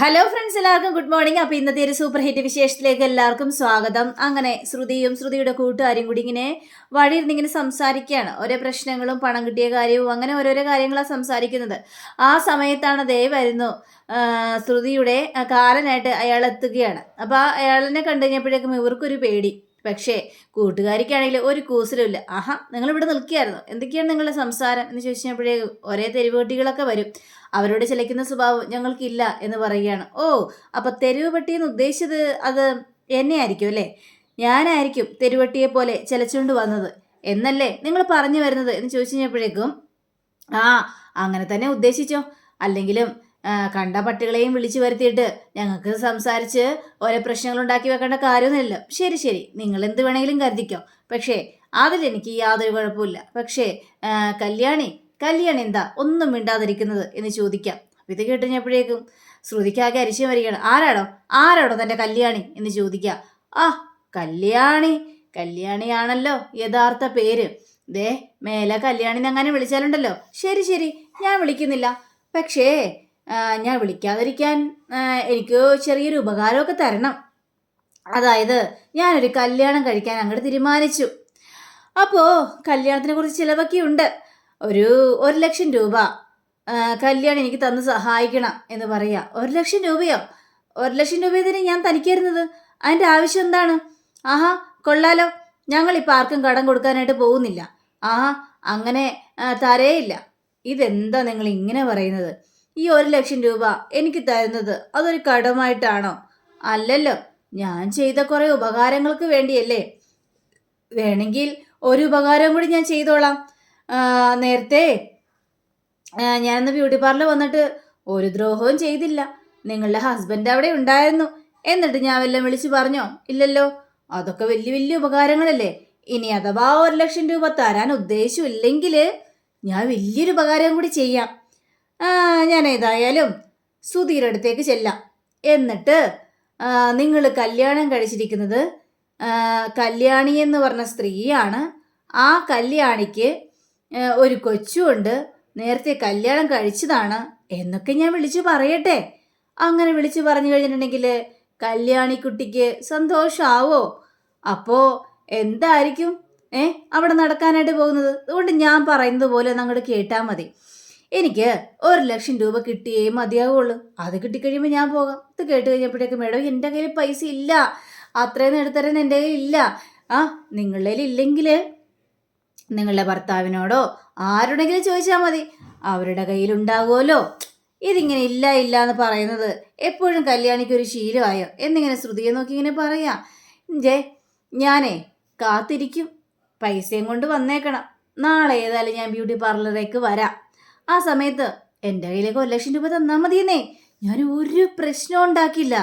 Hello friends എല്ലാവർക്കും good morning അപ്പൊ ഇന്നത്തെ ഒരു സൂപ്പർ ഹിറ്റ് വിശേഷത്തിലേക്ക് എല്ലാവർക്കും സ്വാഗതം. അങ്ങനെ ശ്രുതിയും ശ്രുതിയുടെ കൂട്ടുകാരും കൂടി ഇങ്ങനെ വഴിയിരുന്ന് സംസാരിക്കുകയാണ്. ഓരോ പ്രശ്നങ്ങളും പണം കിട്ടിയ കാര്യവും അങ്ങനെ ഓരോരോ കാര്യങ്ങളാണ് സംസാരിക്കുന്നത്. ആ സമയത്താണ് ദേ വരുന്നു ശ്രുതിയുടെ കാലനായിട്ട് അയാൾ എത്തുകയാണ്. അപ്പോൾ അയാളിനെ കണ്ടു കഴിഞ്ഞപ്പോഴേക്കും ഇവർക്കൊരു പേടി. പക്ഷേ കൂട്ടുകാരിക്കാണെങ്കിൽ ഒരു കൂസലുമില്ല. ആഹാ നിങ്ങൾ ഇവിടെ നിൽക്കുകയായിരുന്നു. എന്തൊക്കെയാണ് നിങ്ങളുടെ സംസാരം? എന്ന് ചോദിച്ചപ്പോഴേക്കും ഒരേ തെരുവുപട്ടികളൊക്കെ വരും. അവരോട് ചിലയ്ക്കുന്ന സ്വഭാവം ഞങ്ങൾക്കില്ല എന്ന് പറയുകയാണ്. ഓ അപ്പൊ തെരുവ് പട്ടി എന്ന് ഉദ്ദേശിച്ചത് അത് എന്നെ ആയിരിക്കും അല്ലേ? ഞാനായിരിക്കും തെരുവട്ടിയെ പോലെ ചിലച്ചുകൊണ്ട് വന്നത്. എന്നല്ലേ നിങ്ങൾ പറഞ്ഞു വരുന്നത്? എന്ന് ചോദിച്ചു കഴിഞ്ഞപ്പോഴേക്കും ആ അങ്ങനെ തന്നെ ഉദ്ദേശിച്ചോ? അല്ലെങ്കിലും കണ്ട പട്ടികളെയും വിളിച്ചു വരുത്തിയിട്ട് ഞങ്ങൾക്ക് സംസാരിച്ച് ഓരോ പ്രശ്നങ്ങൾ ഉണ്ടാക്കി വെക്കേണ്ട കാര്യമൊന്നുമില്ല. ശരി ശരി. നിങ്ങൾ എന്ത് വേണമെങ്കിലും കരുതിക്കോ. പക്ഷേ അതിലെനിക്ക് യാതൊരു കുഴപ്പമില്ല പക്ഷേ കല്യാണി കല്യാണി എന്താ ഒന്നും മിണ്ടാതിരിക്കുന്നത് എന്ന് ചോദിക്കാം. അപ്പം ഇത് കേട്ടുകഴിഞ്ഞപ്പോഴേക്കും ശ്രുതിക്കാകെ അരിശം വരികയാണ്. ആരാടോ? ആരാടോ തന്റെ കല്യാണി എന്ന് ചോദിക്കാം ആ കല്യാണി. കല്യാണിയാണല്ലോ യഥാർത്ഥ പേര്. ദേ മേലെ കല്യാണി അങ്ങനെ വിളിച്ചാലുണ്ടല്ലോ. ശരി ശരി. ഞാൻ വിളിക്കുന്നില്ല. പക്ഷേ ഞാൻ വിളിക്കാതിരിക്കാൻ എനിക്ക് ചെറിയൊരു ഉപകാരമൊക്കെ തരണം. അതായത് ഞാനൊരു കല്യാണം കഴിക്കാൻ അങ്ങോട്ട് തീരുമാനിച്ചു. അപ്പോൾ കല്യാണത്തിനെ കുറിച്ച് ചിലവൊക്കെ ഉണ്ട്. ഒരു ഒരു ലക്ഷം രൂപ കല്യാണം എനിക്ക് തന്ന് സഹായിക്കണം എന്ന് പറയാ. ഒരു ലക്ഷം രൂപയോ? ഒരു ലക്ഷം രൂപ ഇതിന് ഞാൻ തനിക്കായിരുന്നത് അതിന്റെ ആവശ്യം എന്താണ്? ആഹാ കൊള്ളാലോ. ഞങ്ങൾ ഞങ്ങളിപ്പോൾ ആർക്കും കടം കൊടുക്കാനായിട്ട് പോകുന്നില്ല. ആഹാ അങ്ങനെ തരേയില്ല. ഇതെന്താ നിങ്ങൾ ഇങ്ങനെ പറയുന്നത്? ഈ ഒരു ലക്ഷം രൂപ എനിക്ക് തരുന്നത് അതൊരു കടമായിട്ടാണോ? അല്ലല്ലോ ഞാൻ ചെയ്ത കുറേ ഉപകാരങ്ങൾക്ക് വേണ്ടിയല്ലേ? വേണമെങ്കിൽ ഒരു ഉപകാരം കൂടി ഞാൻ ചെയ്തോളാം. നേരത്തെ ഞാനിന്ന് ബ്യൂട്ടി പാർലർ വന്നിട്ട് ഒരു ദ്രോഹവും ചെയ്തില്ല. നിങ്ങളുടെ ഹസ്ബൻഡ് അവിടെ ഉണ്ടായിരുന്നു. എന്നിട്ട് ഞാൻ വല്ലതും വിളിച്ച് പറഞ്ഞോ? ഇല്ലല്ലോ. അതൊക്കെ വലിയ വലിയ ഉപകാരങ്ങളല്ലേ. ഇനി അഥവാ ഒരു ലക്ഷം രൂപ തരാൻ ഉദ്ദേശമില്ലെങ്കിൽ ഞാൻ വലിയൊരു ഉപകാരം കൂടി ചെയ്യാം. ഞാൻ ഏതായാലും സുധീരുടെ അടുത്തേക്ക് ചെല്ലാം. എന്നിട്ട് നിങ്ങൾ കല്യാണം കഴിച്ചിരിക്കുന്നത് കല്യാണി എന്ന് പറഞ്ഞ സ്ത്രീയാണ്. ആ കല്യാണിക്ക് ഒരു കൊച്ചുണ്ട്. നേരത്തെ കല്യാണം കഴിച്ചതാണ് എന്നൊക്കെ ഞാൻ വിളിച്ചു പറയട്ടെ. അങ്ങനെ വിളിച്ചു പറഞ്ഞു കഴിഞ്ഞിട്ടുണ്ടെങ്കിൽ കല്യാണിക്കുട്ടിക്ക് സന്തോഷമാവോ അപ്പോൾ എന്തായിരിക്കും? ഏ അവിടെ നടക്കാനായിട്ട് പോകുന്നത്? അതുകൊണ്ട് ഞാൻ പറയുന്നത് പോലെ അങ്ങോട്ട് കേട്ടാൽ മതി. എനിക്ക് ഒരു ലക്ഷം രൂപ കിട്ടിയേ മതിയാവുള്ളൂ. അത് കിട്ടിക്കഴിയുമ്പോൾ ഞാൻ പോകാം. ഇത് കേട്ട് കഴിഞ്ഞപ്പോഴേക്കും മേഡം എന്റെ കയ്യിൽ പൈസ ഇല്ല. അത്രയും എടുത്തരാൻ എന്റെ കയ്യിൽ ഇല്ല. ആ നിങ്ങളുടെ ഇല്ലെങ്കിൽ നിങ്ങളുടെ ഭർത്താവിനോടോ ആരുടെങ്കിലും ചോദിച്ചാൽ മതി. അവരുടെ കയ്യിൽ ഉണ്ടാകുമല്ലോ ഇതിങ്ങനെ ഇല്ല ഇല്ല എന്ന് പറയുന്നത് എപ്പോഴും കല്യാണിക്ക് ഒരു ശീലമായോ? എന്നിങ്ങനെ ശ്രുതിയെ നോക്കി ഇങ്ങനെ പറയാ. ജേ ഞാനേ കാത്തിരിക്കും. പൈസയും കൊണ്ട് വന്നേക്കണം. നാളെ ഏതായാലും ഞാൻ ബ്യൂട്ടി പാർലറിലേക്ക് വരാം. ആ സമയത്ത് എന്റെ കയ്യിലേക്ക് ഒരു ലക്ഷം രൂപ തന്നാൽ മതിയെന്നേ. ഞാൻ ഒരു പ്രശ്നവും ഉണ്ടാക്കില്ല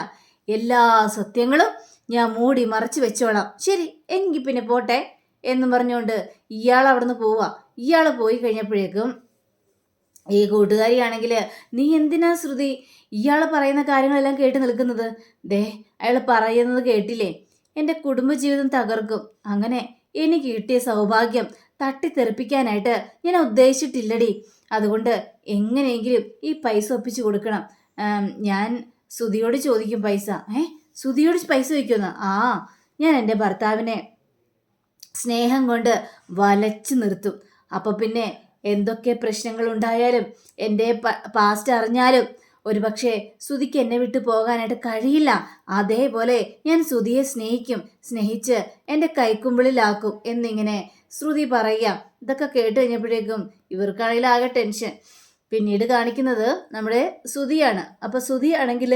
എല്ലാ സത്യങ്ങളും ഞാൻ മൂടി മറച്ചു വെച്ചോളാം. ശരി എങ്കിൽ പിന്നെ പോട്ടെ എന്ന് പറഞ്ഞുകൊണ്ട് ഇയാൾ അവിടുന്ന് പോവുക ഇയാൾ പോയി കഴിഞ്ഞപ്പോഴേക്കും ഈ കൂട്ടുകാരിയാണെങ്കിൽ നീ എന്തിനാ ശ്രുതി ഇയാൾ പറയുന്ന കാര്യങ്ങളെല്ലാം കേട്ട് നിൽക്കുന്നത്? ദേ അയാൾ പറയുന്നത് കേട്ടില്ലേ? എന്റെ കുടുംബജീവിതം തകർക്കും. അങ്ങനെ എനിക്ക് കിട്ടിയ സൗഭാഗ്യം തട്ടിത്തെറിപ്പിക്കാനായിട്ട് ഞാൻ ഉദ്ദേശിച്ചിട്ടില്ലടി. അതുകൊണ്ട് എങ്ങനെയെങ്കിലും ഈ പൈസ ഒപ്പിച്ചു കൊടുക്കണം. ഞാൻ സുധിയോട് ചോദിക്കും പൈസ. ഏ സുധിയോട് പൈസ വയ്ക്കുമെന്ന് ആ ഞാൻ എന്റെ ഭർത്താവിനെ സ്നേഹം കൊണ്ട് വലച്ചു നിർത്തും. അപ്പോൾ പിന്നെ എന്തൊക്കെ പ്രശ്നങ്ങൾ ഉണ്ടായാലും എന്റെ പാസ്റ്റ് അറിഞ്ഞാലും ഒരുപക്ഷെ സുധിക്ക് എന്നെ വിട്ട് പോകാനായിട്ട് കഴിയില്ല. അതേപോലെ ഞാൻ സുധിയെ സ്നേഹിക്കും. സ്നേഹിച്ച് എന്റെ കൈക്കുമ്പിളിലാക്കും എന്നിങ്ങനെ ശ്രുതി പറയാം ഇതൊക്കെ കേട്ട് കഴിഞ്ഞപ്പോഴേക്കും ഇവർക്കാണെങ്കിൽ ആകെ ടെൻഷൻ പിന്നീട് കാണിക്കുന്നത് നമ്മുടെ സുതിയാണ് അപ്പോൾ സുതി ആണെങ്കിൽ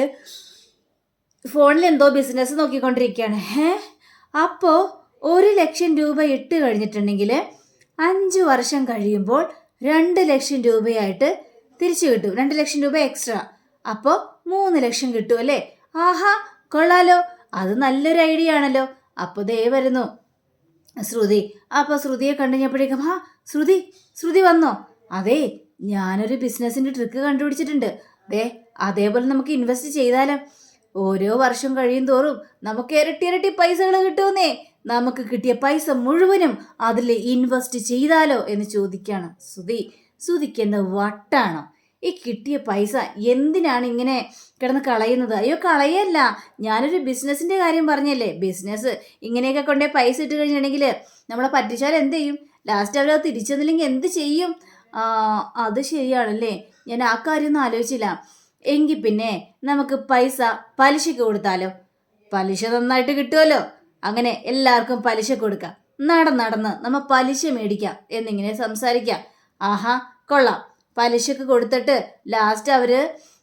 ഫോണിൽ എന്തോ ബിസിനസ് നോക്കിക്കൊണ്ടിരിക്കുകയാണ്. ഏ അപ്പോൾ ഒരു ലക്ഷം രൂപ ഇട്ട് കഴിഞ്ഞിട്ടുണ്ടെങ്കിൽ അഞ്ച് വർഷം കഴിയുമ്പോൾ രണ്ട് ലക്ഷം രൂപയായിട്ട് തിരിച്ചു കിട്ടും. രണ്ട് ലക്ഷം രൂപ എക്സ്ട്രാ അപ്പോൾ മൂന്ന് ലക്ഷം കിട്ടും അല്ലേ? ആഹാ കൊള്ളാലോ. അത് നല്ലൊരു ഐഡിയ ആണല്ലോ. അപ്പോൾ ദേ വരുന്നു. ശ്രുതി അപ്പോൾ ശ്രുതിയെ കണ്ടുകഴിഞ്ഞപ്പോഴേക്കും ആ ശ്രുതി ശ്രുതി വന്നോ? അതെ ഞാനൊരു ബിസിനസ്സിന്റെ ട്രിക്ക് കണ്ടുപിടിച്ചിട്ടുണ്ട്. ദേ അതേപോലെ നമുക്ക് ഇൻവെസ്റ്റ് ചെയ്താലും. ഓരോ വർഷം കഴിയും തോറും നമുക്ക് ഇരട്ടി ഇരട്ടി പൈസകൾ കിട്ടുമെന്നേ. നമുക്ക് കിട്ടിയ പൈസ മുഴുവനും അതിൽ ഇൻവെസ്റ്റ് ചെയ്താലോ? എന്ന് ചോദിക്കുകയാണ് ശ്രുതി. ശ്രുതിക്ക് എന്താ വട്ടാണോ? ഈ കിട്ടിയ പൈസ എന്തിനാണ് ഇങ്ങനെ കിടന്ന് കളയുന്നത്? അയ്യോ കളയല്ല. ഞാനൊരു ബിസിനസ്സിന്റെ കാര്യം പറഞ്ഞല്ലേ. ബിസിനസ് ഇങ്ങനെയൊക്കെ കൊണ്ടേ പൈസ ഇട്ട് കഴിഞ്ഞിട്ടുണ്ടെങ്കിൽ നമ്മളെ പറ്റിച്ചാൽ എന്ത് ചെയ്യും? ലാസ്റ്റ് അവരത് തിരിച്ചതില്ലെങ്കിൽ എന്ത് ചെയ്യും? അത് ശരിയാണല്ലേ. ഞാൻ ആ കാര്യമൊന്നും ആലോചിച്ചില്ല. എങ്കിൽ പിന്നെ നമുക്ക് പൈസ പലിശയ്ക്ക് കൊടുത്താലോ? പലിശ നന്നായിട്ട് കിട്ടുമല്ലോ. അങ്ങനെ എല്ലാവർക്കും പലിശ കൊടുക്കാം. നടന്ന് നടന്ന് നമ്മൾ പലിശ മേടിക്കാം എന്നിങ്ങനെ സംസാരിക്കാം. ആഹാ കൊള്ളാം. പലിശക്ക് കൊടുത്തിട്ട് ലാസ്റ്റ് അവർ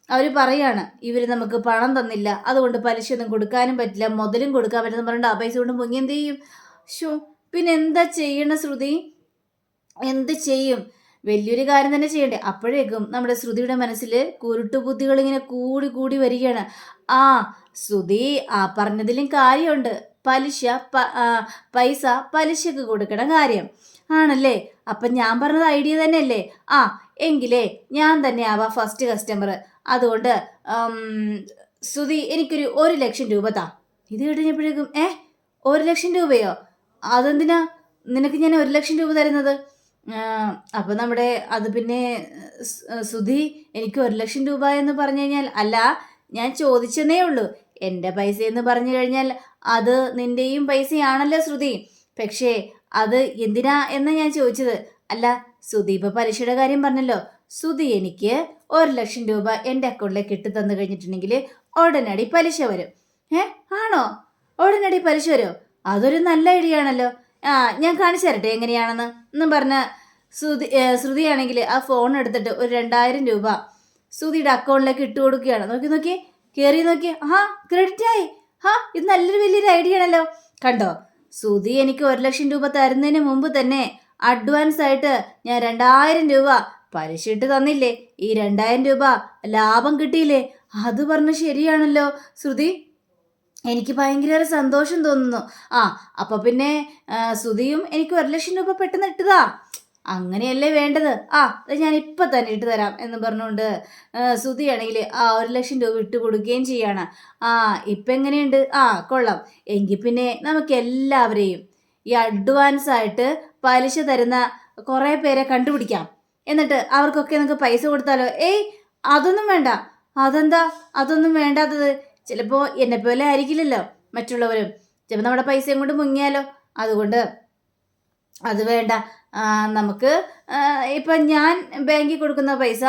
അവർ പറയാണ് ഇവർ നമുക്ക് പണം തന്നില്ല. അതുകൊണ്ട് പലിശ ഒന്നും കൊടുക്കാനും പറ്റില്ല. മുതലും കൊടുക്കാൻ പറ്റില്ല. പറഞ്ഞിട്ട് ആ പൈസ കൊണ്ട് മുങ്ങി എന്ത് ചെയ്യും? ഷോ പിന്നെ എന്താ ചെയ്യണ ശ്രുതി? എന്ത് ചെയ്യും? വലിയൊരു കാര്യം തന്നെ ചെയ്യണ്ടേ. അപ്പോഴേക്കും നമ്മുടെ ശ്രുതിയുടെ മനസ്സിൽ കുരുട്ടുബുദ്ധികൾ ഇങ്ങനെ കൂടി കൂടി വരികയാണ്. ആ ശ്രുതി ആ പറഞ്ഞതിലും കാര്യമുണ്ട്. പലിശ പൈസ പലിശക്ക് കൊടുക്കണ കാര്യം. ആണല്ലേ? അപ്പം ഞാൻ പറഞ്ഞത് ഐഡിയ തന്നെയല്ലേ? ആ എങ്കിലേ ഞാൻ തന്നെ ആവാം ഫസ്റ്റ് കസ്റ്റമർ അതുകൊണ്ട് സുധി എനിക്കൊരു ഒരു ലക്ഷം രൂപ താ. ഇത് കഴിഞ്ഞപ്പോഴേക്കും ഏ? ഒരു ലക്ഷം രൂപയോ? അതെന്തിനാ? നിനക്ക് ഞാൻ ഒരു ലക്ഷം രൂപ തരുന്നത്? അപ്പം നമ്മുടെ അത് പിന്നെ സുധി എനിക്ക് ഒരു ലക്ഷം രൂപ എന്ന് പറഞ്ഞു കഴിഞ്ഞാൽ അല്ല ഞാൻ ചോദിച്ചെന്നേ ഉള്ളൂ. എന്റെ പൈസ എന്ന് പറഞ്ഞു കഴിഞ്ഞാൽ അത് നിന്റെയും പൈസയാണല്ലോ ശ്രുതി. പക്ഷേ അത് എന്തിനാ എന്ന് ഞാൻ ചോദിച്ചത്. അല്ല ഇപ്പൊ പലിശയുടെ കാര്യം പറഞ്ഞല്ലോ. സുധി എനിക്ക് ഒരു ലക്ഷം രൂപ എന്റെ അക്കൗണ്ടിലേക്ക് ഇട്ട് തന്നു കഴിഞ്ഞിട്ടുണ്ടെങ്കിൽ ഉടനടി പലിശ വരും. ഏ ആണോ? ഉടനടി പലിശ വരുമോ? അതൊരു നല്ല ഐഡിയ ആണല്ലോ. ആ ഞാൻ കാണിച്ചു തരട്ടെ എങ്ങനെയാണെന്ന്? എന്നും പറഞ്ഞ ശ്രുതി ശ്രുതിയാണെങ്കിൽ ആ ഫോൺ എടുത്തിട്ട് ഒരു രണ്ടായിരം രൂപ ശ്രുതിയുടെ അക്കൗണ്ടിലേക്ക് ഇട്ട് കൊടുക്കുകയാണ്. നോക്കി നോക്കി. കയറി നോക്കി. ആ ക്രെഡിറ്റ് ആയി. ആ ഇത് നല്ലൊരു വലിയൊരു ഐഡിയ ആണല്ലോ. കണ്ടോ? സുധി എനിക്ക് ഒരു ലക്ഷം രൂപ തരുന്നതിന് മുമ്പ് തന്നെ അഡ്വാൻസ് ആയിട്ട് ഞാൻ രണ്ടായിരം രൂപ പലിശ ഇട്ട് തന്നില്ലേ? ഈ രണ്ടായിരം രൂപ ലാഭം കിട്ടിയില്ലേ? അത് പറഞ്ഞ ശരിയാണല്ലോ ശ്രുതി. എനിക്ക് ഭയങ്കര സന്തോഷം തോന്നുന്നു. ആ അപ്പൊ പിന്നെ ശ്രുതിയും എനിക്ക് ഒരു ലക്ഷം രൂപ പെട്ടെന്ന് ഇട്ടതാ. അങ്ങനെയല്ലേ വേണ്ടത്? ആ ഞാൻ ഇപ്പം തന്നെ ഇട്ട് തരാം എന്ന് പറഞ്ഞുകൊണ്ട് ശ്രുതിയാണെങ്കിൽ ആ ഒരു ലക്ഷം രൂപ ഇട്ട് കൊടുക്കുകയും ചെയ്യാണ്. ആ ഇപ്പം എങ്ങനെയുണ്ട്? ആ കൊള്ളാം. എങ്കിൽ പിന്നെ നമുക്ക് എല്ലാവരെയും ഈ അഡ്വാൻസ് ആയിട്ട് പലിശ തരുന്ന കുറേ പേരെ കണ്ടുപിടിക്കാം. എന്നിട്ട് അവർക്കൊക്കെ നിങ്ങൾക്ക് പൈസ കൊടുത്താലോ? ഏയ് അതൊന്നും വേണ്ട. അതെന്താ? അതൊന്നും വേണ്ടാത്തത്. ചിലപ്പോൾ എന്നെ പോലെ ആയിരിക്കില്ലല്ലോ മറ്റുള്ളവരും. ചിലപ്പോൾ നമ്മുടെ പൈസയും കൊണ്ട് മുങ്ങിയാലോ? അതുകൊണ്ട് അത് വേണ്ട. നമുക്ക് ഇപ്പം ഞാൻ ബാങ്കിൽ കൊടുക്കുന്ന പൈസ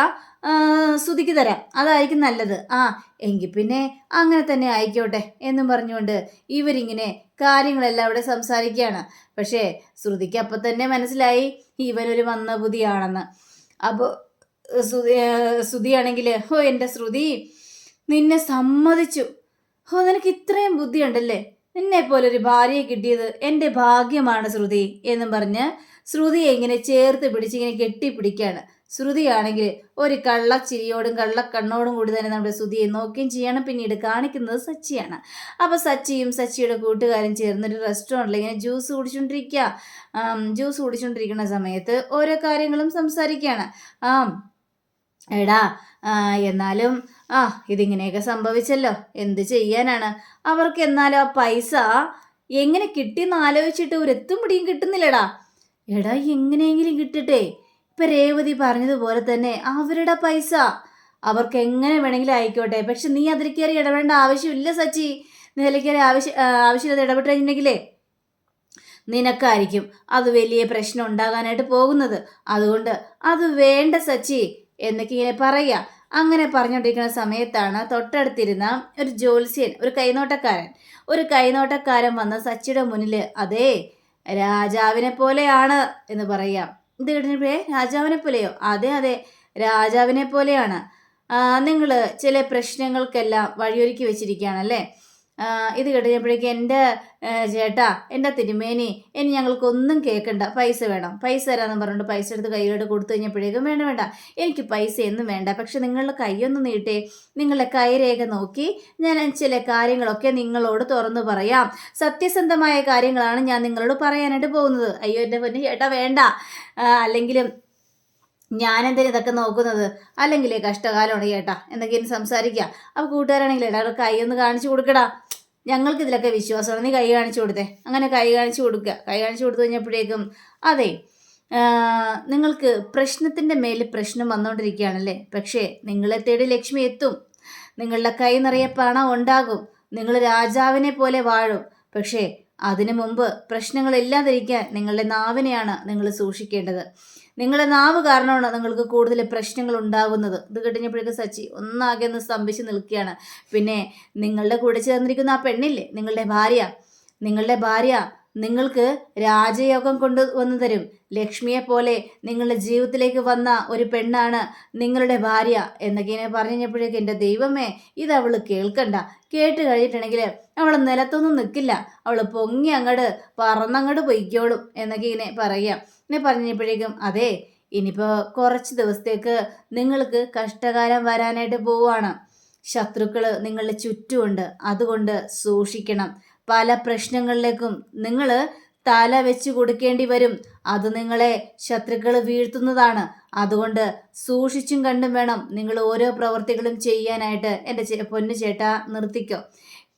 സുധിക്ക് തരാം. അതായിരിക്കും നല്ലത്. ആ എങ്കിൽ പിന്നെ അങ്ങനെ തന്നെ ആയിക്കോട്ടെ എന്നും പറഞ്ഞുകൊണ്ട് ഇവരിങ്ങനെ കാര്യങ്ങളെല്ലാം അവിടെ സംസാരിക്കുകയാണ്. പക്ഷേ ശ്രുതിക്ക് അപ്പം തന്നെ മനസ്സിലായി ഇവനൊരു വന്ന ബുദ്ധിയാണെന്ന് അപ്പോൾ ശ്രുതിയാണെങ്കിൽ ഹോ എന്റെ ശ്രുതി നിന്നെ സമ്മതിച്ചു. ഹോ നിനക്ക് ഇത്രയും ബുദ്ധിയുണ്ടല്ലേ? നിന്നെ ഒരു ഭാര്യയെ കിട്ടിയത് എന്റെ ഭാഗ്യമാണ് ശ്രുതി എന്നും പറഞ്ഞ് ശ്രുതിയെ ഇങ്ങനെ ചേർത്ത് പിടിച്ച് ഇങ്ങനെ കെട്ടിപ്പിടിക്കുകയാണ്. ശ്രുതിയാണെങ്കിൽ ഒരു കള്ളച്ചിരിയോടും കള്ളക്കണ്ണോടും കൂടി തന്നെ നമ്മുടെ ശ്രുതിയെ നോക്കുകയും ചെയ്യണം. പിന്നീട് കാണിക്കുന്നത് സച്ചിയാണ്. അപ്പോൾ സച്ചിയും സച്ചിയുടെ കൂട്ടുകാരും ചേർന്നൊരു റെസ്റ്റോറന്റിൽ ഇങ്ങനെ ജ്യൂസ് കുടിച്ചുകൊണ്ടിരിക്കുക ജ്യൂസ് കുടിച്ചുകൊണ്ടിരിക്കുന്ന സമയത്ത് ഓരോ കാര്യങ്ങളും സംസാരിക്കുകയാണ് ആ എടാ എന്നാലും ആ ഇതിങ്ങനെയൊക്കെ സംഭവിച്ചല്ലോ. എന്ത് ചെയ്യാനാണ്? അവർക്ക് എന്നാലും ആ പൈസ എങ്ങനെ കിട്ടിയെന്ന് ആലോചിച്ചിട്ട് ഒരു എത്തും പിടിയും കിട്ടുന്നില്ലടാ. എടാ എങ്ങനെയെങ്കിലും കിട്ടട്ടെ. ഇപ്പൊ രേവതി പറഞ്ഞതുപോലെ തന്നെ അവരുടെ പൈസ അവർക്ക് എങ്ങനെ വേണമെങ്കിലും ആയിക്കോട്ടെ. പക്ഷെ നീ അതിൽ കയറി ഇടപെടേണ്ട ആവശ്യമില്ല സച്ചി. നീ അതിൽ കയറി ആവശ്യം ആവശ്യമില്ലാതെ ഇടപെട്ട് നിനക്കായിരിക്കും അത് വലിയ പ്രശ്നം ഉണ്ടാകാനായിട്ട് പോകുന്നത്. അതുകൊണ്ട് അത് വേണ്ട സച്ചി എന്നൊക്കെ ഇങ്ങനെ പറയുക. അങ്ങനെ പറഞ്ഞുകൊണ്ടിരിക്കുന്ന സമയത്താണ് തൊട്ടടുത്തിരുന്ന ഒരു ജ്യോത്സ്യൻ ഒരു കൈനോട്ടക്കാരൻ. ഒരു കൈനോട്ടക്കാരൻ വന്ന് സച്ചിയുടെ മുന്നിൽ അതേ രാജാവിനെ പോലെയാണ് എന്ന് പറയാം. ഇത് കേട്ടിട്ടേ രാജാവിനെ പോലെയോ അതെ അതെ. രാജാവിനെ പോലെയാണ് നിങ്ങൾ ചില പ്രശ്നങ്ങൾക്കെല്ലാം വഴിയൊരുക്കി വെച്ചിരിക്കുകയാണല്ലേ? ഇത് കേട്ടുകഴിഞ്ഞപ്പോഴേക്കും എന്റെ ചേട്ടാ എന്റെ തിരുമേനി ഇനി ഞങ്ങൾക്കൊന്നും കേൾക്കണ്ട പൈസ വേണം. പൈസ തരാമെന്ന് പറഞ്ഞിട്ട് പൈസ എടുത്ത് കയ്യിലോട്ട് കൊടുത്തു കഴിഞ്ഞപ്പോഴേക്കും വേണ്ട വേണ്ട. എനിക്ക് പൈസ ഒന്നും വേണ്ട. പക്ഷെ നിങ്ങളുടെ കൈയൊന്ന് നീട്ടേ നിങ്ങളുടെ കൈരേഖ നോക്കി ഞാൻ ചില കാര്യങ്ങളൊക്കെ നിങ്ങളോട് തുറന്നു പറയാം. സത്യസന്ധമായ കാര്യങ്ങളാണ് ഞാൻ നിങ്ങളോട് പറയാനായിട്ട് പോകുന്നത്. അയ്യോ എന്റെ പൊന്നു ചേട്ടാ വേണ്ട. അല്ലെങ്കിലും ഞാനെന്തിനാ ഇതൊക്കെ നോക്കുന്നത്? അല്ലെങ്കിൽ കഷ്ടകാലമാണ് ചേട്ടാ. എന്തൊക്കെയും സംസാരിക്കുക അപ്പോൾ കൂട്ടുകാരാണെങ്കിൽ എടാ കൈ ഒന്ന് കാണിച്ചു കൊടുക്കടാ. ഞങ്ങൾക്ക് ഇതിലൊക്കെ വിശ്വാസമാണ്. നീ കൈ കാണിച്ചു കൊടുത്തേ. അങ്ങനെ കൈ കാണിച്ചു കൊടുക്കുക കൈ കാണിച്ചു കൊടുത്തു കഴിഞ്ഞപ്പോഴേക്കും അതെ നിങ്ങൾക്ക് പ്രശ്നത്തിന്റെ മേൽ പ്രശ്നം വന്നുകൊണ്ടിരിക്കുകയാണല്ലേ പക്ഷേ നിങ്ങളെ തേടി ലക്ഷ്മി എത്തും. നിങ്ങളുടെ കൈ നിറയെ പണം ഉണ്ടാകും. നിങ്ങൾ രാജാവിനെ പോലെ വാഴും. പക്ഷേ അതിനു മുമ്പ് പ്രശ്നങ്ങളില്ലാതിരിക്കാൻ നിങ്ങളുടെ നാവിനെയാണ് നിങ്ങൾ സൂക്ഷിക്കേണ്ടത്. നിങ്ങളുടെ നാവ് കാരണമാണ് നിങ്ങൾക്ക് കൂടുതൽ പ്രശ്നങ്ങൾ ഉണ്ടാകുന്നത്. ഇത് കഴിഞ്ഞപ്പോഴേക്കും സച്ചി ഒന്നാകെ ഒന്ന് സ്തംഭിച്ച് നിൽക്കുകയാണ്. പിന്നെ നിങ്ങളുടെ കൂടെ ചേർന്നിരിക്കുന്ന ആ പെണ്ണില്ലേ? നിങ്ങളുടെ ഭാര്യ. നിങ്ങളുടെ ഭാര്യ നിങ്ങൾക്ക് രാജയോഗം കൊണ്ടുവന്നു തരും. ലക്ഷ്മിയെ പോലെ നിങ്ങളുടെ ജീവിതത്തിലേക്ക് വന്ന ഒരു പെണ്ണാണ് നിങ്ങളുടെ ഭാര്യ എന്നൊക്കെ ഇങ്ങനെ പറഞ്ഞപ്പോഴേക്കും എന്റെ ദൈവമേ ഇത് അവൾ കേൾക്കണ്ട. കേട്ട് കഴിഞ്ഞിട്ടുണ്ടെങ്കിൽ അവൾ നിലത്തൊന്നും നിൽക്കില്ല അവൾ പൊങ്ങി അങ്ങോട്ട് പറന്നങ്ങോട്ട് പൊയ്ക്കോളും എന്നൊക്കെ ഇങ്ങനെ പറയാം ഇങ്ങനെ പറഞ്ഞപ്പോഴേക്കും അതെ ഇനിയിപ്പോൾ കുറച്ച് ദിവസത്തേക്ക് നിങ്ങൾക്ക് കഷ്ടകാലം വരാനായിട്ട് പോവുകയാണ്. ശത്രുക്കൾ നിങ്ങളുടെ ചുറ്റുമുണ്ട്. അതുകൊണ്ട് സൂക്ഷിക്കണം. പല പ്രശ്നങ്ങളിലേക്കും നിങ്ങൾ തല വെച്ച് കൊടുക്കേണ്ടി വരും. അത് നിങ്ങളെ ശത്രുക്കൾ വീഴ്ത്തുന്നതാണ്. അതുകൊണ്ട് സൂക്ഷിച്ചും കണ്ടും വേണം നിങ്ങൾ ഓരോ പ്രവർത്തികളും ചെയ്യാനായിട്ട്. എന്റെ പൊന്നു ചേട്ടാ നിർത്തിക്കോ.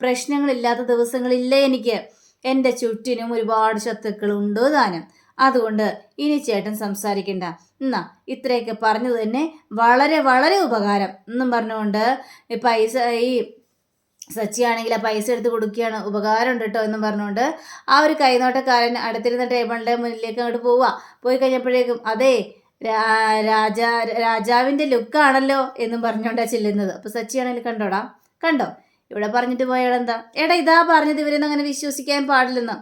പ്രശ്നങ്ങളില്ലാത്ത ദിവസങ്ങളില്ലേ എനിക്ക്. എന്റെ ചുറ്റിനും ഒരുപാട് ശത്രുക്കളുണ്ട് താനും. അതുകൊണ്ട് ഇനി ചേട്ടൻ സംസാരിക്കണ്ട. എന്നാ ഇത്രയൊക്കെ പറഞ്ഞത് തന്നെ വളരെ വളരെ ഉപകാരം. എന്നും പറഞ്ഞുകൊണ്ട് പൈസ ഈ സച്ചിയാണെങ്കിൽ ആ പൈസ എടുത്ത് കൊടുക്കുകയാണ്. ഉപകാരമുണ്ട് കേട്ടോ എന്നും പറഞ്ഞുകൊണ്ട് ആ ഒരു കൈനോട്ടക്കാരൻ അടുത്തിരുന്ന ടേബിളിന്റെ മുന്നിലേക്ക് അങ്ങോട്ട് പോവുക. പോയി കഴിഞ്ഞപ്പോഴേക്കും അതെ രാജ രാജാ രാജാവിന്റെ ലുക്കാണല്ലോ എന്നും പറഞ്ഞുകൊണ്ടാണ് ചെല്ലുന്നത്. അപ്പോൾ സച്ചിയാണെങ്കിൽ കണ്ടോടാ? കണ്ടോ? ഇവിടെ പറഞ്ഞിട്ട് പോയാളെന്താ എടാ ഇതാ പറഞ്ഞത് ഇവരൊന്നും അങ്ങനെ വിശ്വസിക്കാൻ പാടില്ലെന്ന്.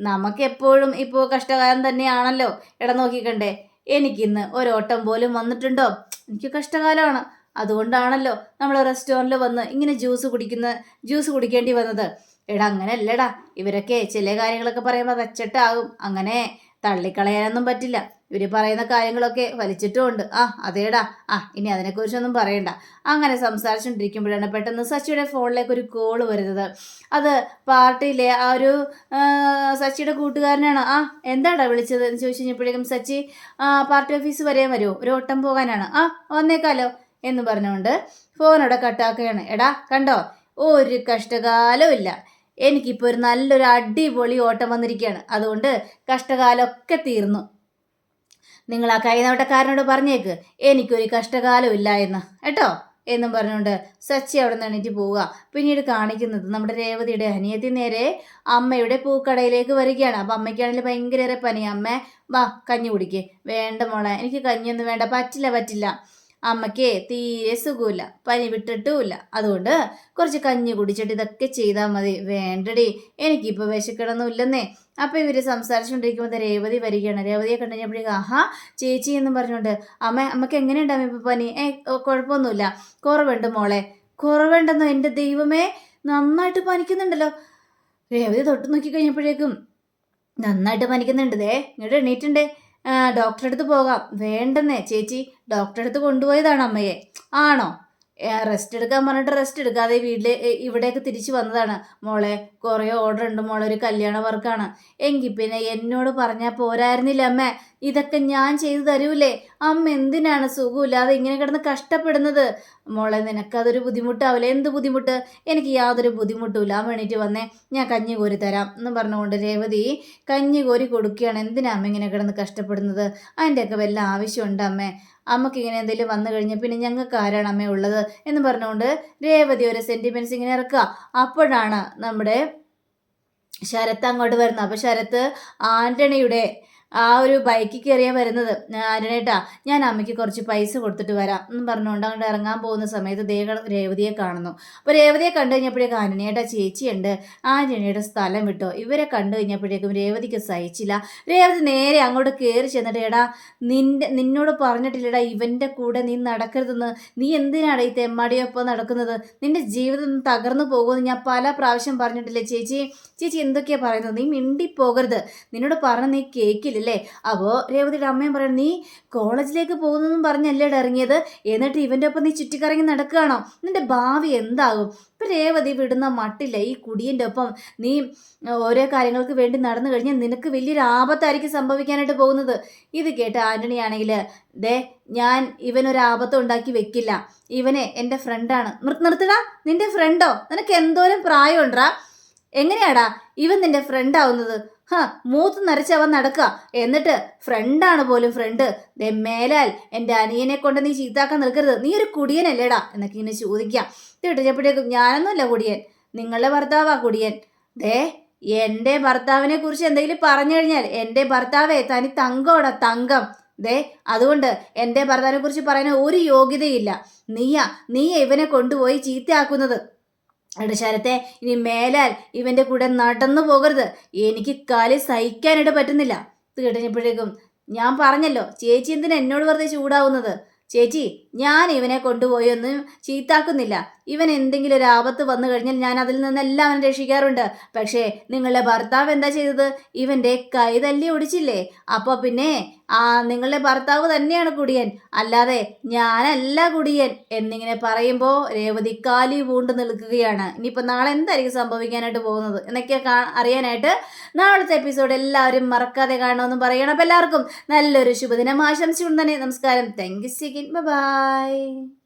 നമുക്കെപ്പോഴും ഇപ്പോൾ കഷ്ടകാലം തന്നെയാണല്ലോ. എടാ നോക്കിക്കണ്ടേ. എനിക്കിന്ന് ഒരോട്ടം പോലും വന്നിട്ടുണ്ടോ? എനിക്ക് കഷ്ടകാലമാണ്. അതുകൊണ്ടാണല്ലോ നമ്മൾ റെസ്റ്റോറന്റിൽ വന്ന് ഇങ്ങനെ ജ്യൂസ് കുടിക്കുന്ന ജ്യൂസ് കുടിക്കേണ്ടി വന്നത്. എടാ അങ്ങനെയല്ലടാ ഇവരൊക്കെ ചില കാര്യങ്ങളൊക്കെ പറയുമ്പോൾ വെച്ചിട്ടാകും അങ്ങനെ തള്ളിക്കളയാനൊന്നും പറ്റില്ല. ഇവർ പറയുന്ന കാര്യങ്ങളൊക്കെ വലിച്ചിട്ടുമുണ്ട്. ആ അതേടാ. ആ ഇനി അതിനെക്കുറിച്ചൊന്നും പറയണ്ട. അങ്ങനെ സംസാരിച്ചുകൊണ്ടിരിക്കുമ്പോഴാണ് പെട്ടെന്ന് സച്ചിയുടെ ഫോണിലേക്ക് ഒരു കോൾ വരുന്നത്. അത് പാർട്ടിയിലെ ആ ഒരു സച്ചിയുടെ കൂട്ടുകാരനാണ്. ആ എന്താടാ വിളിച്ചത്? എന്ന് ചോദിച്ചു കഴിഞ്ഞപ്പോഴേക്കും സച്ചി പാർട്ടി ഓഫീസ് വരെ വരുമോ ഒരു ഓട്ടം പോകാനാണ്. ആ വന്നേക്കാലോ. എന്ന് പറഞ്ഞുകൊണ്ട് ഫോണോടെ കട്ടാക്കുകയാണ് എടാ കണ്ടോ? ഒരു കഷ്ടകാലവും ഇല്ല. എനിക്കിപ്പോൾ ഒരു നല്ലൊരു അടിപൊളി ഓട്ടം വന്നിരിക്കുകയാണ്. അതുകൊണ്ട് കഷ്ടകാലമൊക്കെ തീർന്നു. നിങ്ങൾ ആ കൈനോട്ടക്കാരനോട് പറഞ്ഞേക്ക്. എനിക്കൊരു കഷ്ടകാലം ഇല്ല എന്ന്. കേട്ടോ? എന്നും പറഞ്ഞുകൊണ്ട് സച്ചി അവിടെ നിന്ന് എണീറ്റ് പോവുക. പിന്നീട് കാണിക്കുന്നത് നമ്മുടെ രേവതിയുടെ അനിയത്തി നേരെ അമ്മയുടെ പൂക്കടയിലേക്ക് വരികയാണ്. അപ്പം അമ്മയ്ക്കാണെങ്കിൽ ഭയങ്കര പനി. അമ്മ വാ കഞ്ഞി കുടിക്കേ. വേണ്ട മോളെ എനിക്ക് കഞ്ഞിയൊന്നും വേണ്ട. പറ്റില്ല പറ്റില്ല. അമ്മയ്ക്ക് തീരെ സുഖമില്ല പനി വിട്ടിട്ടുമില്ല. അതുകൊണ്ട് കുറച്ച് കഞ്ഞി കുടിച്ചിട്ട് ഇതൊക്കെ ചെയ്താൽ മതി. വേണ്ടടി എനിക്കിപ്പോൾ വിശക്കണമെന്നില്ലെന്നേ അപ്പോൾ ഇവർ സംസാരിച്ചുകൊണ്ടിരിക്കുമ്പോൾ രേവതി വരികയാണ്. രേവതിയെ കണ്ടു കഴിഞ്ഞപ്പോഴേക്കും ആഹാ ചേച്ചി എന്നും പറഞ്ഞുകൊണ്ട് അമ്മ അമ്മയ്ക്ക് എങ്ങനെയുണ്ടാവും ഇപ്പോൾ പനി? ഏ കുഴപ്പമൊന്നുമില്ല. കുറവുണ്ട് മോളെ. കുറവുണ്ടെന്നോ എന്റെ ദൈവമേ? നന്നായിട്ട് പനിക്കുന്നുണ്ടല്ലോ. രേവതി തൊട്ട് നോക്കി കഴിഞ്ഞപ്പോഴേക്കും നന്നായിട്ട് പനിക്കുന്നുണ്ട് ദേ. ഇങ്ങോട്ട് എണീറ്റുണ്ടേ. ഡോക്ടറെ അടുത്ത് പോകാം. വേണ്ടെന്നേ ചേച്ചി. ഡോക്ടറെ അടുത്ത് കൊണ്ടുപോയതാണ് അമ്മയെ. ആണോ? റെസ്റ്റ് എടുക്കാൻ പറഞ്ഞിട്ട് റെസ്റ്റ് എടുക്കാതെ വീട്ടിൽ ഇവിടേക്ക് തിരിച്ചു വന്നതാണ്. മോളെ കുറേ ഓർഡർ ഉണ്ട് മോളെ ഒരു കല്യാണ വർക്കാണ്. എങ്കിൽ പിന്നെ എന്നോട് പറഞ്ഞാൽ പോരായിരുന്നില്ല അമ്മ? ഇതൊക്കെ ഞാൻ ചെയ്തു തരൂലേ? അമ്മ എന്തിനാണ് സുഖമില്ലാതെ ഇങ്ങനെ കിടന്ന് കഷ്ടപ്പെടുന്നത്? മോളെ നിനക്കതൊരു ബുദ്ധിമുട്ടാവില്ല എന്ത് ബുദ്ധിമുട്ട്? എനിക്ക് യാതൊരു ബുദ്ധിമുട്ടുമില്ല ആ എണീറ്റ് വന്നേ. ഞാൻ കഞ്ഞി കോരി തരാം എന്ന് പറഞ്ഞുകൊണ്ട് രേവതി കഞ്ഞി കോരി കൊടുക്കുകയാണ്. എന്തിനാ അമ്മ ഇങ്ങനെ കിടന്ന് കഷ്ടപ്പെടുന്നത്? അതിന്റെയൊക്കെ വല്ല ആവശ്യമുണ്ട് അമ്മേ? അമ്മയ്ക്ക് ഇങ്ങനെ എന്തെങ്കിലും വന്നു കഴിഞ്ഞാൽ പിന്നെ ഞങ്ങൾക്ക് ആരാണ് അമ്മ ഉള്ളത് എന്ന് പറഞ്ഞുകൊണ്ട് രേവതി ഒരു സെന്റിമെന്റ്സ് ഇങ്ങനെ ഇറക്കുക. അപ്പോഴാണ് നമ്മുടെ ശരത്ത് അങ്ങോട്ട് വരുന്നത്. അപ്പോൾ ശരത്ത് ആന്റണിയുടെ ആ ഒരു ബൈക്കിൽ കയറിയാൽ വരുന്നത്. അരുണേട്ടാ ഞാൻ അമ്മയ്ക്ക് കുറച്ച് പൈസ കൊടുത്തിട്ട് വരാം എന്ന് പറഞ്ഞുകൊണ്ട് അങ്ങോട്ട് ഇറങ്ങാൻ പോകുന്ന സമയത്ത് ദേഹ രേവതിയെ കാണുന്നു. അപ്പോൾ രേവതിയെ കണ്ടു കഴിഞ്ഞപ്പോഴേക്കും ആന്റണിയേട്ടാ ചേച്ചിയുണ്ട് ആന്റണിയുടെ സ്ഥലം വിട്ടോ. ഇവരെ കണ്ടു കഴിഞ്ഞപ്പോഴേക്കും രേവതിക്ക് സഹിച്ചില്ല. രേവതി നേരെ അങ്ങോട്ട് കയറി ചെന്നിട്ട് എടാ നിന്റെ നിന്നോട് പറഞ്ഞിട്ടില്ലടാ ഇവന്റെ കൂടെ നീ നടക്കരുതെന്ന്. നീ എന്തിനാണ് ഈ തെമ്മാടിയൊപ്പം നടക്കുന്നത്? നിന്റെ ജീവിതം തകർന്നു പോകുമെന്ന് ഞാൻ പല പ്രാവശ്യം പറഞ്ഞിട്ടില്ലേ ചേച്ചി? ചേച്ചി എന്തൊക്കെയാണ് പറയുന്നത്? നീ മിണ്ടി മിണ്ടിപ്പോകരുത്. നിന്നോട് പറഞ്ഞ നീ കേൾക്കില്ലല്ലേ അപ്പോൾ രേവതിയുടെ അമ്മയും പറയണം നീ കോളേജിലേക്ക് പോകുന്നതെന്നും പറഞ്ഞല്ലേ ഇറങ്ങിയത്? എന്നിട്ട് ഇവന്റെ ഒപ്പം നീ ചുറ്റിക്കറങ്ങി നടക്കുകയാണോ? നിന്റെ ഭാവി എന്താകും? ഇപ്പം രേവതി വിടുന്ന മട്ടില്ല ഈ കുടിയന്റെ ഒപ്പം നീ ഓരോ കാര്യങ്ങൾക്ക് വേണ്ടി നടന്നു കഴിഞ്ഞാൽ നിനക്ക് വലിയൊരു ആപത്തായിരിക്കും സംഭവിക്കാനായിട്ട് പോകുന്നത്. ഇത് കേട്ട് ആന്റണി ആണെങ്കിൽ ദേ ഞാൻ ഇവനൊരു ആപത്തും ഉണ്ടാക്കി വെക്കില്ല. ഇവനെ എന്റെ ഫ്രണ്ടാണ് നിർ നിർത്തടാ. നിന്റെ ഫ്രണ്ടോ നിനക്ക് എന്തോരം പ്രായമുണ്ടാ? എങ്ങനെയാടാ ഇവൻ നിന്റെ ഫ്രണ്ട് ആവുന്നത്? ഹാ മൂത്ത് അവൻ നടക്കുക എന്നിട്ട് ഫ്രണ്ടാണ് പോലും ഫ്രണ്ട്. ദേ മേലാൽ എന്റെ അനിയനെ കൊണ്ട് നീ ചീത്താക്കാൻ നിൽക്കരുത്. നീ ഒരു കുടിയനല്ലേടാ? എന്നൊക്കെ ഇങ്ങനെ ചോദിക്കാം. തിട്ടപ്പോഴേക്കും ഞാനൊന്നുമല്ല കുടിയൻ. നിങ്ങളുടെ ഭർത്താവാ കുടിയൻ. ദേ എന്റെ ഭർത്താവിനെ കുറിച്ച് എന്തെങ്കിലും പറഞ്ഞു കഴിഞ്ഞാൽ എന്റെ ഭർത്താവേ തനി തങ്കോടാ തങ്കം. ദേ അതുകൊണ്ട് എന്റെ ഭർത്താവിനെ കുറിച്ച് പറയാൻ ഒരു യോഗ്യതയില്ല. നീയാ നീ ഇവനെ കൊണ്ടുപോയി ചീത്തയാക്കുന്നത്. എടാ ശരത്തെ ഇനി മേലാൽ ഇവന്റെ കൂടെ നടന്നു പോകരുത്. എനിക്ക് കാലി സഹിക്കാനായിട്ട് പറ്റുന്നില്ല. ഇത് ഞാൻ പറഞ്ഞല്ലോ ചേച്ചി എന്തിനാ എന്നോട് വെറുതെ ചൂടാവുന്നത്? ചേച്ചി ഞാൻ ഇവനെ കൊണ്ടുപോയി ഒന്നും ചീത്താക്കുന്നില്ല. ഇവൻ എന്തെങ്കിലും ഒരു ആപത്ത് വന്നു കഴിഞ്ഞാൽ ഞാൻ അതിൽ നിന്നെല്ലാം അവനെ രക്ഷിക്കാറുണ്ട്. പക്ഷേ നിങ്ങളുടെ ഭർത്താവ് എന്താ ചെയ്തത്? ഇവന്റെ കൈ തല്ലി ഒടിച്ചില്ലേ അപ്പോൾ പിന്നെ ആ നിങ്ങളുടെ ഭർത്താവ് തന്നെയാണ് കുടിയൻ. അല്ലാതെ ഞാനല്ല കുടിയൻ എന്നിങ്ങനെ പറയുമ്പോൾ രേവതി കാലി പൂണ്ട് നിൽക്കുകയാണ്. ഇനിയിപ്പോൾ നാളെ എന്തായിരിക്കും സംഭവിക്കാനായിട്ട് പോകുന്നത്? എന്നൊക്കെ അറിയാനായിട്ട് നാളത്തെ എപ്പിസോഡ് എല്ലാവരും മറക്കാതെ കാണണമെന്ന് പറയണം. അപ്പോൾ എല്ലാവർക്കും നല്ലൊരു ശുഭദിനം. ആശംസിച്ചുകൊണ്ട് തന്നെ നമസ്കാരം. Thank you സിഗിൻ by